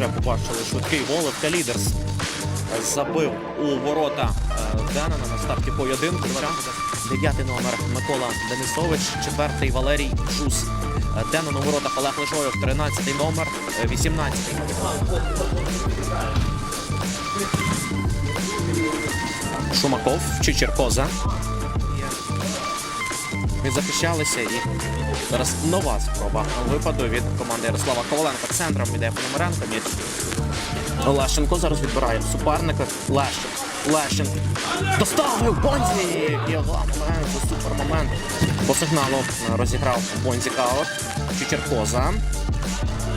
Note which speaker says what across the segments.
Speaker 1: вже побачили швидкий. ФК Лідерс забив у ворота е, Денена на старті поєдинку. Дев'ятий номер Микола Денисович, четвертий Валерій Жус. Е, Денен у воротах Олег Лежоєв, 13 номер, е, 18 Шумаков чи Черкоза. Ми захищалися і зараз нова спроба випаду від команди Ярослава Коваленка. Центром іде Пономаренко. М'яч Лещенко зараз відбирає суперника. Лещенко. Лещенко. Доставив Бонзі! Його момент, супер момент. По сигналу розіграв Бонзі Каут. Чичеркоза.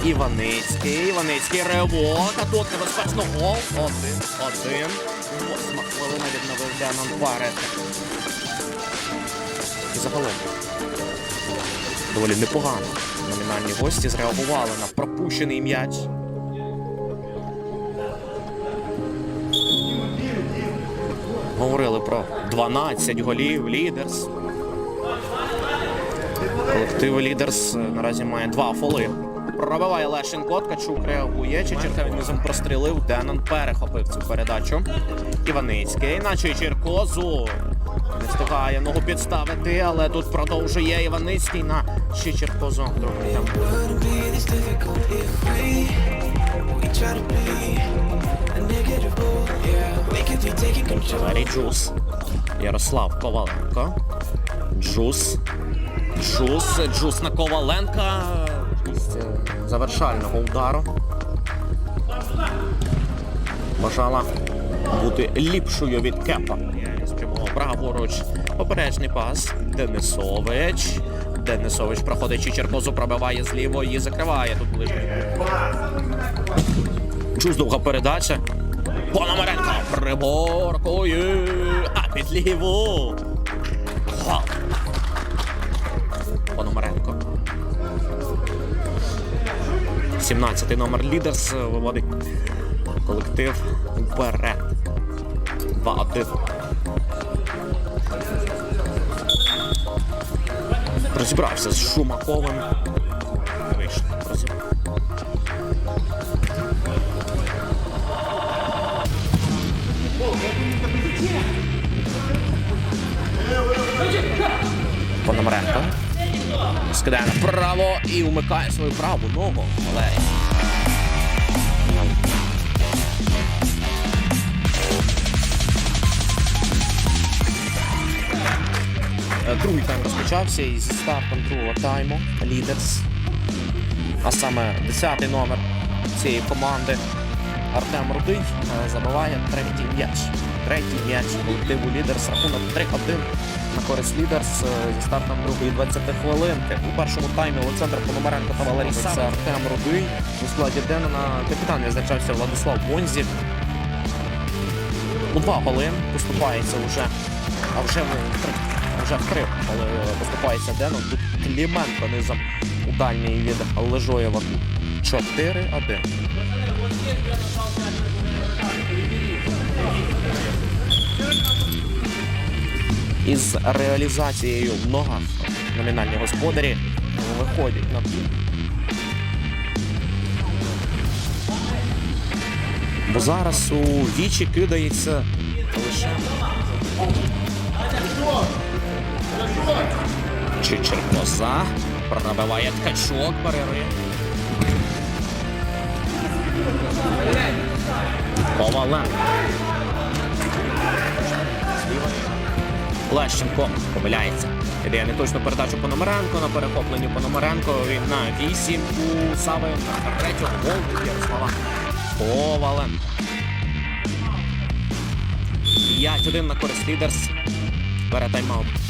Speaker 1: Іваницький. Іваницький ривок. А тут небезпечно гол. Один. Один. Восьма хвилина відновив Денон Барет. І загалом доволі непогано. Номінальні гості зреагували на пропущений м'яч. Говорили про 12 голів лідерс. Колектив лідерс е, наразі має два фоли. Пробиває Лещенко, Ткачук реагує. Чечерка низом прострілив. Денон перехопив цю передачу. Іваницький, наче Черкозу. Не встигає ногу підставити, але тут продовжує Іваницький на там
Speaker 2: could be taking control.
Speaker 1: Валерій Джус. Ярослав Коваленко. Джус. Джус. Джус на Коваленка. Завершального удару. Бажала бути ліпшою від кепа. Спрямував праворуч. Поперечний пас. Денисович. Денисович проходить Чичеркозу, пробиває зліво і закриває тут ближній. Джус довга передача. Пономаренко приборкує, а під ліву. Гол. Пономаренко. 17-й номер лідерс виводить колектив вперед. 2-1. Розібрався з Шумаковим. Вийшло. Пономаренко. Скидає направо і умикає свою праву ногу. Валерій. Другий тайм розпочався із стартом другого тайму. Лідерс. А саме 10-й номер цієї команди Артем Рудий е, забиває третій м'яч. Третій м'яч колективу Лідерс. Рахунок 3-1 на користь Лідерс е, зі стартом другої 20 хвилинки. У першому таймі Олександр Пономаренко та Валерій Це Артем Рудий. У складі Денена капітан відзначався Владислав Бонзів. У два голи поступається вже, а вже в вже в три голи поступається Денон. Тут Кліменко низом у дальній від Лежоєва 4-1. Із реалізацією в ногах номінальні господарі виходять на Бо зараз у вічі кидається лише Чичеркоза. Пробиває ткачок, перерив. Коваленко. Лещенко помиляється. Ідея не точно передачу Пономаренко на перехопленні Пономаренко. Він на 8 у Сави на третього гол Ярослава Коваленко. 5-1 на користь лідерс. Бере тайм-аут.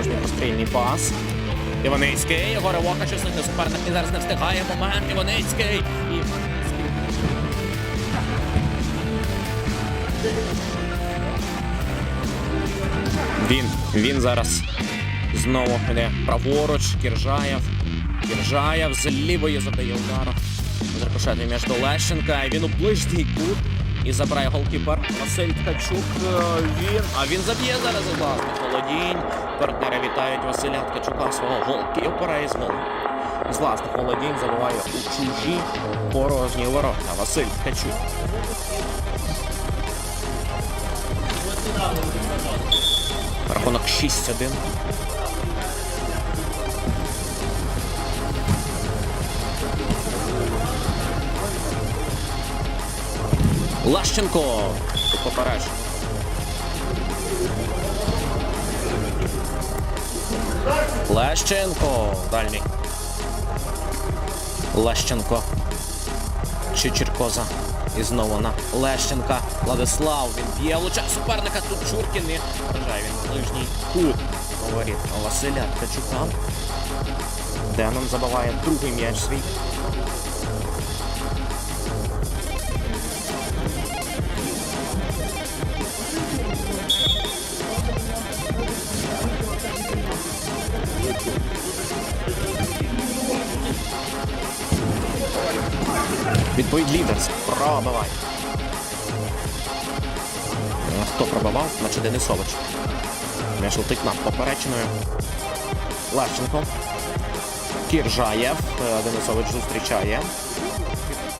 Speaker 1: Нетужний прострільний пас. Іваницький, Єгор Вока, що сильний суперник, він зараз не встигає. Момент, Іваницький. І... Він, він зараз знову йде праворуч, Кіржаєв. Кіржаєв з лівої завдає удару. Зрикошетний м'яч до Лещенка. і Він у ближній кут. І забирає голкіпер Василь Ткачук. Е, Він, а він заб'є зараз у власний Володінь. Партнери вітають Василя Ткачука свого голкіпера із голу. З власних володінь забиває у чужі порожні ворота. Василь Ткачук. Рахунок 6-1. Лащенко. Тут попереж. Лещенко. Дальній. Лещенко. Чичеркоза. І знову на Лещенка. Владислав. Він б'є луча суперника. Тут Чуркін і вражає він ближній кут. Говорить Василя Ткачука. Денон забиває другий м'яч свій. Відповідь лідерс. Пробивай. Е, Хто пробивав? Значить Денисович. М'яч летить над поперечиною. Лащенко. Кіржаєв. Е, Денисович зустрічає.